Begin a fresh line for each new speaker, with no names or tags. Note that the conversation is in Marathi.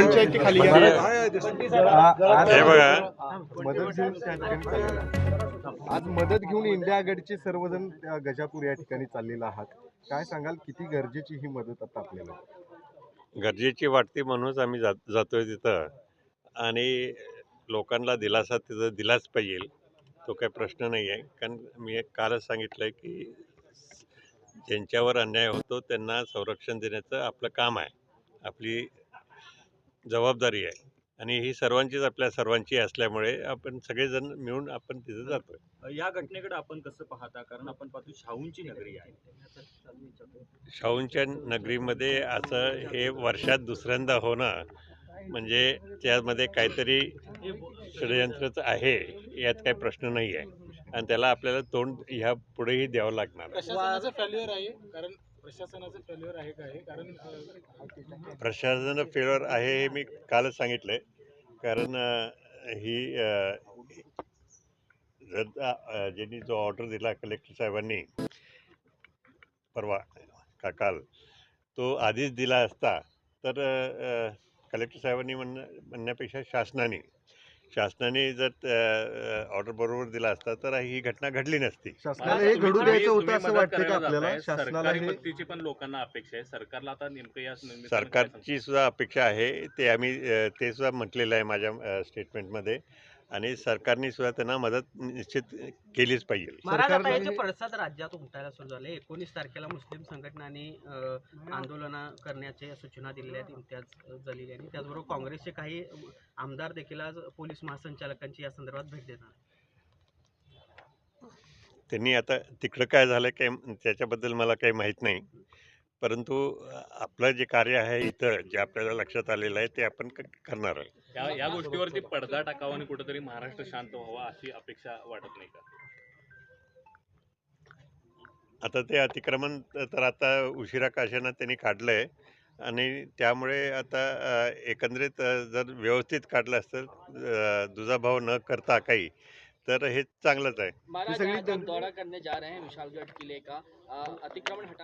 खाली.
हे बघा.
आज मदत घेऊन इंडिया आघाडीचे सर्वजण त्या गजापूर या ठिकाणी चाललेला आहात. काय सांगाल किती गरजेची ही मदत आता आपल्याला?
गरजेची वाटते म्हणूनच आम्ही जात जातोय तिथं. आणि लोकांना दिलासा तिथं दिलाच पाहिजे. तो काही प्रश्न नाही आहे कारण मी एक कालच सांगितलं आहे की ज्यांच्यावर अन्याय होतो त्यांना संरक्षण देण्याचं आपलं काम आहे. आपली जबाबदारी आहे. आणि ही सर्वांचीच आपल्या सर्वांची असल्यामुळे आपण सगळेजण मिळून आपण तिथं जातोय.
या घटनेकडे आपण कसं पाहता? कारण आपण पाहतो शाहूंची नगरी आहे.
शाहूंच्या नगरीमध्ये असं हे वर्षात दुसऱ्यांदा होणं म्हणजे त्यामध्ये काहीतरी षडयंत्रच आहे यात काही प्रश्न नाही आहे आणि त्याला आपल्याला तोंड ह्या पुढेही द्यावं लागणार.
आहे? कारण प्रशासनाचं फेल्युअर आहे का हे? कारण प्रशासनाचं
प्रशासन आहे हे मी कालच सांगितलंय. कारण ही रद्द ज्यांनी जो ऑर्डर दिला कलेक्टर साहेबांनी परवा का काल तो आधीच दिला असता तर कलेक्टर साहेबांनी म्हण म्हणण्यापेक्षा शासनाने शासनाने जर ऑर्डर बरोबर दिला असता तर ही घटना घडली नसती.
शासनाला हे घडू द्यायचं होतं असं वाटतं का आपल्याला? शासनाला
सरकारी
हे
मदतीची पण लोकांना अपेक्षा आहे. सरकारला आता नेमकं या निमित्तानं काय
सरकारची सुद्धा अपेक्षा आहे ते आम्ही अ, ते सुद्धा म्हटलेलं आहे माझ्या अ, स्टेटमेंटमध्ये आणि सरकारने सुद्धा त्यांना मदत निश्चित केलीच पाहिजे.
महाराज आता
सरकारने-
याचे पडसाद राज्यात उमटायला सुरू झाले एकोणीस तारखेला मुस्लिम संघटनांनी आंदोलन करण्याच्या सूचना दिलेल्या आहेत इम्तियाज जलील यांनी. त्याचबरोबर काँग्रेसचे काही आमदार देखील आज पोलीस महासंचालकांची या संदर्भात भेट देणार
त्यांनी आता तिकडं काय झालं काय त्याच्याबद्दल मला काही माहीत नाही. परंतु आपलं जे कार्य आहे इथं जे आपल्याला लक्षात आलेलं आहे ते आपण करणार आहे.
या या गोष्टीवरती पडदा टाकावा आणि कुठेतरी महाराष्ट्र शांत व्हावा अशी अपेक्षा वाटत नाही का?
आता ते अतिक्रमण तर आता उशिरा काशानं त्यांनी काढलं आहे आणि त्यामुळे आता एकंदरीत जर व्यवस्थित काढलं असतं दुजाभाव न करता काही तर हे चांगलंच आहे.
महाराज
सगळी
आज
जन-
हम दौरा करने जा रहे हैं विशालगढ़ किले का. अतिक्रमण हटा